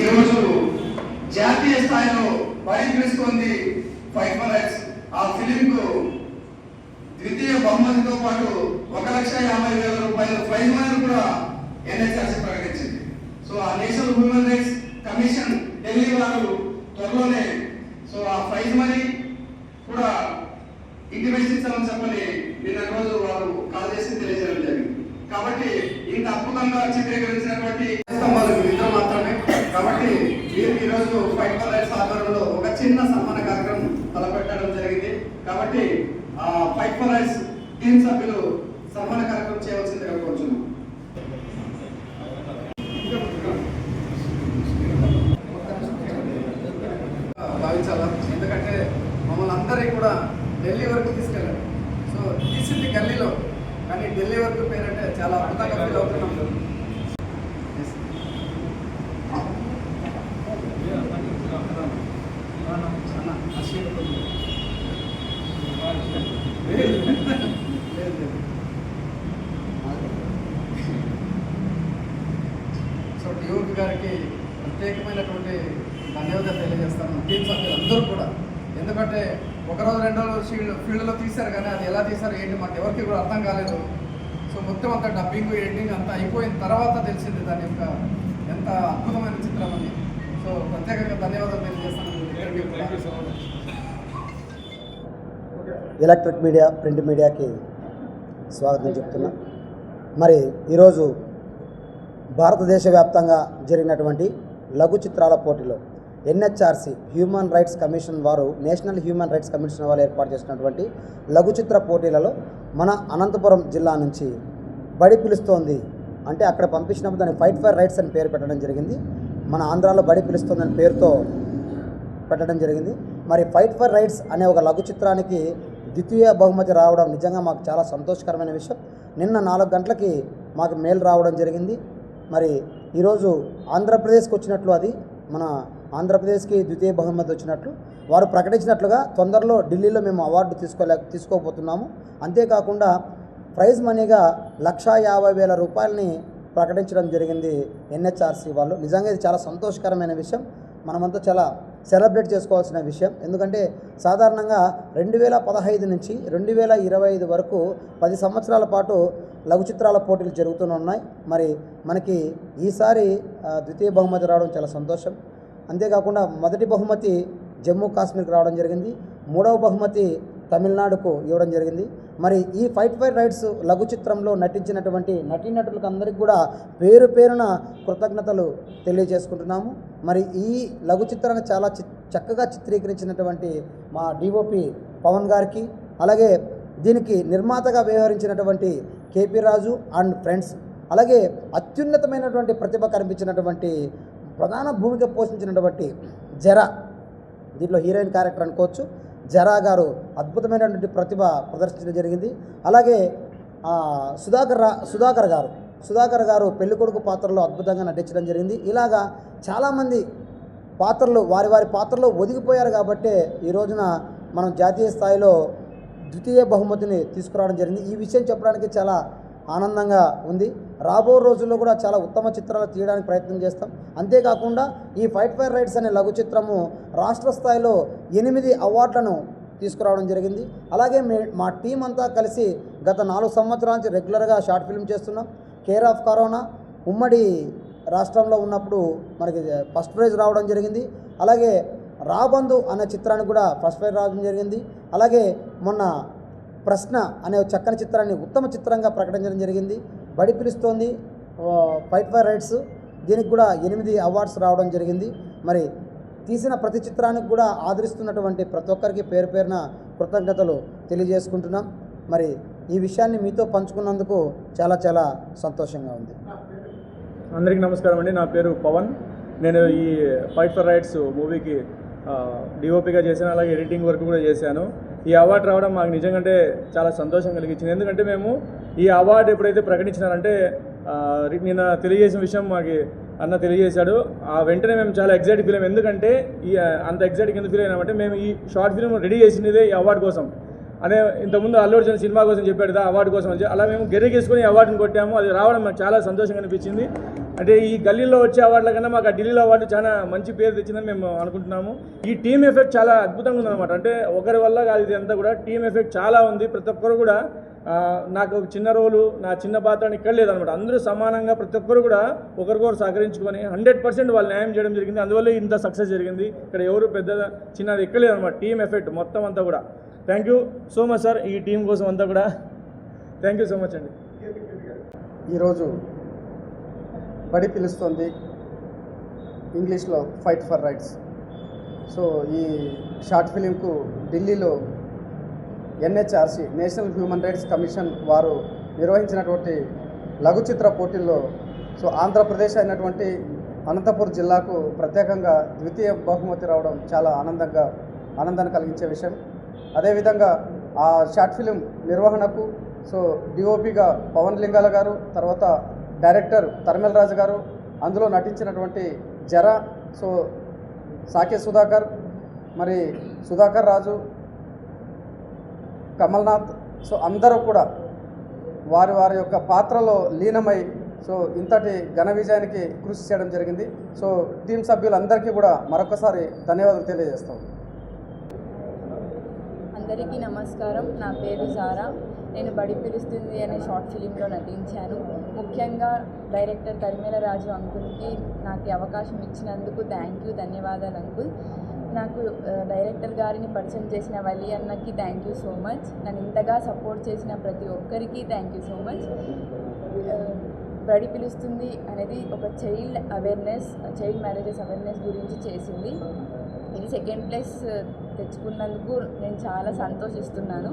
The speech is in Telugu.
ఈరోజు జాతీయ స్థాయిలో పరిగణిస్తోంది ఫైవ్ రైట్స్ ఆ ఫిలిం కు ద్వితీయ బహుమతితో పాటు ఒక లక్ష యాభై వేల రూపాయల ప్రైజ్ మనీ కూడా ఎన్హెచ్ఆర్సీ ప్రకటించింది. సో ఆ national human rights commission Delhi వారు త్వరలోనే సో ఆ ప్రైజ్ మనీ కూడా ఇంటిమేషన్ ఇస్తామని చెప్పని నిన్న రోజు వారు కాల్ చేసి తెలియజేయడం జరిగింది. కాబట్టి ఇంత అద్భుతంగా చిత్రీకరించినటువంటి స్తంభాలు ఇద్దరు మాత్రమే. కాబట్టి మీరు ఈ రోజు ఫైట్ ఫర్ లైఫ్ ఆధ్వర్యంలో ఒక చిన్న సన్మాన కార్యక్రమం తలపెట్టడం జరిగింది. కాబట్టి ఆ ఫైట్ ఫర్ లైఫ్ టీం సభ్యులు సన్మాన కార్యక్రమం చేయవలసిందిగా కోరుచున్నాం. భావించాలా? ఎందుకంటే మమ్మల్ని అందరికీ కూడా ఢిల్లీ వరకు తీసుకెళ్ళారు. సో తీసింది గల్లీలో. కానీ ఢిల్లీ వరకు పేరంటే చాలా అద్భుతంగా ఫీల్ అవుతున్నాం. సో డిఓపి గారికి ప్రత్యేకమైనటువంటి ధన్యవాదాలు తెలియజేస్తాను. టీం సభ్యులందరూ కూడా. ఎందుకంటే ఒక రోజు రెండు రోజులు ఫీల్డ్ ఫీల్డ్లో తీశారు కానీ అది ఎలా తీశారు ఏంటి మాకు ఎవరికి కూడా అర్థం కాలేదు. సో మొత్తం అంతా డబ్బింగ్ ఎడిటింగ్ అంతా అయిపోయిన తర్వాత తెలిసింది దాని యొక్క ఎంత అద్భుతమైన చిత్రం అని సో ప్రత్యేకంగా ధన్యవాదాలు తెలియజేస్తాను. ఎలక్ట్రిక్ మీడియా ప్రింట్ మీడియాకి స్వాగతం చెప్తున్నా. మరి ఈరోజు భారతదేశ వ్యాప్తంగా జరిగినటువంటి లఘు చిత్రాల పోటీలో ఎన్హెచ్ఆర్సి హ్యూమన్ రైట్స్ కమిషన్ వారు నేషనల్ హ్యూమన్ రైట్స్ కమిషన్ వారు ఏర్పాటు చేసినటువంటి లఘు చిత్ర పోటీలలో మన అనంతపురం జిల్లా నుంచి బడి పిలుస్తోంది అంటే అక్కడ పంపించినప్పుడు దాన్ని ఫైట్ ఫర్ రైట్స్ అని పేరు పెట్టడం జరిగింది. మన ఆంధ్రాలో బడి పిలుస్తోంది అనే పేరుతో పెట్టడం జరిగింది. మరి ఫైట్ ఫర్ రైట్స్ అనే ఒక లఘు చిత్రానికి ద్వితీయ బహుమతి రావడం నిజంగా మాకు చాలా సంతోషకరమైన విషయం. నిన్న నాలుగు గంటలకి మాకు మెయిల్ రావడం జరిగింది. మరి ఈరోజు ఆంధ్రప్రదేశ్కి వచ్చినట్లు అది మన ఆంధ్రప్రదేశ్కి ద్వితీయ బహుమతి వచ్చినట్లు వారు ప్రకటించినట్లుగా తొందరలో ఢిల్లీలో మేము అవార్డు తీసుకోలే తీసుకోబోతున్నాము. అంతేకాకుండా ప్రైజ్ మనీగా లక్షా యాభై వేల రూపాయలని ప్రకటించడం జరిగింది ఎన్హెచ్ఆర్సీ వాళ్ళు. నిజంగా ఇది చాలా సంతోషకరమైన విషయం. మనమంతా చాలా సెలబ్రేట్ చేసుకోవాల్సిన విషయం. ఎందుకంటే సాధారణంగా రెండు వేల పదహైదు నుంచి రెండు వేల ఇరవై ఐదు వరకు పది సంవత్సరాల పాటు లఘు చిత్రాల పోటీలు జరుగుతూనే ఉన్నాయి. మరి మనకి ఈసారి ద్వితీయ బహుమతి రావడం చాలా సంతోషం. అంతేకాకుండా మొదటి బహుమతి జమ్మూ కాశ్మీర్కి రావడం జరిగింది. మూడవ బహుమతి తమిళనాడుకు ఇవ్వడం జరిగింది. మరి ఈ ఫైట్ ఫైర్ రైట్స్ లఘు చిత్రంలో నటించినటువంటి నటీనటులకు అందరికీ కూడా పేరు పేరున కృతజ్ఞతలు తెలియజేసుకుంటున్నాము. మరి ఈ లఘు చిత్రాన్ని చాలా చి చక్కగా చిత్రీకరించినటువంటి మా డిఓపి పవన్ గారికి అలాగే దీనికి నిర్మాతగా వ్యవహరించినటువంటి K P Raju and friends అలాగే అత్యున్నతమైనటువంటి ప్రతిభ కనిపించినటువంటి ప్రధాన భూమిక పోషించినటువంటి జర దీంట్లో హీరోయిన్ క్యారెక్టర్ అనుకోవచ్చు. జరా గారు అద్భుతమైనటువంటి ప్రతిభ ప్రదర్శించడం జరిగింది. అలాగే సుధాకర్ రా సుధాకర్ గారు సుధాకర్ గారు పెళ్ళికొడుకు పాత్రలో అద్భుతంగా నటించడం జరిగింది. ఇలాగా చాలామంది పాత్రలు వారి వారి పాత్రలో ఒదిగిపోయారు కాబట్టే ఈ రోజున మనం జాతీయ స్థాయిలో ద్వితీయ బహుమతిని తీసుకురావడం జరిగింది. ఈ విషయం చెప్పడానికి చాలా ఆనందంగా ఉంది. రాబో రోజుల్లో కూడా చాలా ఉత్తమ చిత్రాలు తీయడానికి ప్రయత్నం చేస్తాం. అంతేకాకుండా ఈ ఫైట్ ఫైర్ రైట్స్ అనే లఘు చిత్రము రాష్ట్ర స్థాయిలో ఎనిమిది అవార్డులను తీసుకురావడం జరిగింది. అలాగే మే మా టీం అంతా కలిసి గత నాలుగు సంవత్సరాల నుంచి రెగ్యులర్గా షార్ట్ ఫిల్మ్ చేస్తున్నాం. కేర్ ఆఫ్ కరోనా ఉమ్మడి రాష్ట్రంలో ఉన్నప్పుడు మనకి ఫస్ట్ ప్రైజ్ రావడం జరిగింది. అలాగే రాబందు అనే చిత్రానికి కూడా ఫస్ట్ ప్రైజ్ రావడం జరిగింది. అలాగే మొన్న ప్రశ్న అనే చక్కని చిత్రాన్ని ఉత్తమ చిత్రంగా ప్రకటించడం జరిగింది. బడి పిలుస్తోంది. Fight for rights. దీనికి కూడా ఎనిమిది అవార్డ్స్ రావడం జరిగింది. మరి తీసిన ప్రతి చిత్రానికి కూడా ఆదరిస్తున్నటువంటి ప్రతి ఒక్కరికి పేరు పేరున కృతజ్ఞతలు తెలియజేసుకుంటున్నాం. మరి ఈ విషయాన్ని మీతో పంచుకున్నందుకు చాలా చాలా సంతోషంగా ఉంది. అందరికీ నమస్కారం అండి. నా పేరు పవన్. నేను ఈ ఫైట్ ఫర్ రైట్స్ మూవీకి డిఓపిగా చేశాను. అలాగే ఎడిటింగ్ వర్క్ కూడా చేశాను. ఈ అవార్డు రావడం మాకు నిజంగా అంటే చాలా సంతోషం కలిగించింది. ఎందుకంటే మేము ఈ అవార్డు ఎప్పుడైతే ప్రకటించినారంటే నిన్న తెలియజేసిన విషయం మాకు అన్న తెలియజేశాడు. ఆ వెంటనే మేము చాలా ఎగ్జైట్ ఫీల్ అయ్యాం. ఎందుకంటే ఈ అంత ఎగ్జైట్ కింద ఫీల్ అయినామంటే మేము ఈ షార్ట్ ఫిల్మ్ రెడీ చేసినదే ఈ అవార్డు కోసం. అనే ఇంతకుముందు అల్లు అర్జున్ సినిమా కోసం చెప్పాడు కదా అవార్డు కోసం అని అలా మేము గెరిగేసుకొని అవార్డుని కొట్టాము. అది రావడం మాకు చాలా సంతోషంగా అనిపించింది. అంటే ఈ గల్లీలో వచ్చే అవార్డుల కన్నా మాకు ఆ ఢిల్లీలో అవార్డు చాలా మంచి పేరు తెచ్చిందని మేము అనుకుంటున్నాము. ఈ టీమ్ ఎఫెక్ట్ చాలా అద్భుతంగా ఉందన్నమాట. అంటే ఒకరి వల్ల కాదు ఇది అంతా కూడా. టీమ్ ఎఫెక్ట్ చాలా ఉంది. ప్రతి ఒక్కరు కూడా నాకు ఒక చిన్న రోలు నా చిన్న పాత్ర అని ఇక్కడ లేదనమాట అందరూ సమానంగా ప్రతి ఒక్కరు కూడా ఒకరికొకరు సహకరించుకొని హండ్రెడ్ పర్సెంట్ వాళ్ళు న్యాయం చేయడం జరిగింది. అందువల్ల ఇంత సక్సెస్ జరిగింది. ఇక్కడ ఎవరు పెద్ద చిన్నది ఎక్కడ లేదనమాట టీమ్ ఎఫెక్ట్ మొత్తం అంతా కూడా. Thank you so much sir ఈ టీం కోసం అంతా కూడా థ్యాంక్ యూ సో మచ్ అండి. ఈరోజు బడి పిలుస్తుంది ఇంగ్లీష్లో ఫైట్ ఫర్ రైట్స్ సో ఈ షార్ట్ ఫిలింకు ఢిల్లీలో NHRC national human rights commission వారు నిర్వహించినటువంటి లఘు చిత్ర పోటీల్లో సో ఆంధ్రప్రదేశ్ అయినటువంటి అనంతపూర్ జిల్లాకు ప్రత్యేకంగా ద్వితీయ బహుమతి రావడం చాలా ఆనందంగా ఆనందాన్ని కలిగించే విషయం. అదేవిధంగా ఆ షార్ట్ ఫిలిం నిర్వహణకు సో డిఓపిగా పవన్ లింగాల గారు తర్వాత డైరెక్టర్ తర్మెల్ రాజు గారు అందులో నటించినటువంటి జర సో సాకే సుధాకర్ మరి సుధాకర్ రాజు కమల్నాథ్ సో అందరూ కూడా వారి వారి యొక్క పాత్రలో లీనమై సో ఇంతటి ఘన విజయానికి కృషి చేయడం జరిగింది. సో టీం సభ్యులందరికీ కూడా మరొకసారి ధన్యవాదాలు తెలియజేస్తాం. అందరికీ నమస్కారం. నా పేరు జారా. నేను బడి పిలుస్తుంది అనే షార్ట్ ఫిలింలో నటించాను. ముఖ్యంగా డైరెక్టర్ తరిమేల రాజు అంకుల్కి నాకు అవకాశం ఇచ్చినందుకు థ్యాంక్ యూ ధన్యవాదాలు అంకుల్. నాకు డైరెక్టర్ గారిని పరిచయం చేసిన వలి అన్నకి థ్యాంక్ యూ సో మచ్ నన్ను ఇంతగా సపోర్ట్ చేసిన ప్రతి ఒక్కరికి థ్యాంక్ యూ సో మచ్ బడి పిలుస్తుంది అనేది ఒక child awareness child marriages awareness గురించి చేసింది. ఇది సెకండ్ ప్లేస్ తెచ్చుకున్నందుకు నేను చాలా సంతోషిస్తున్నాను.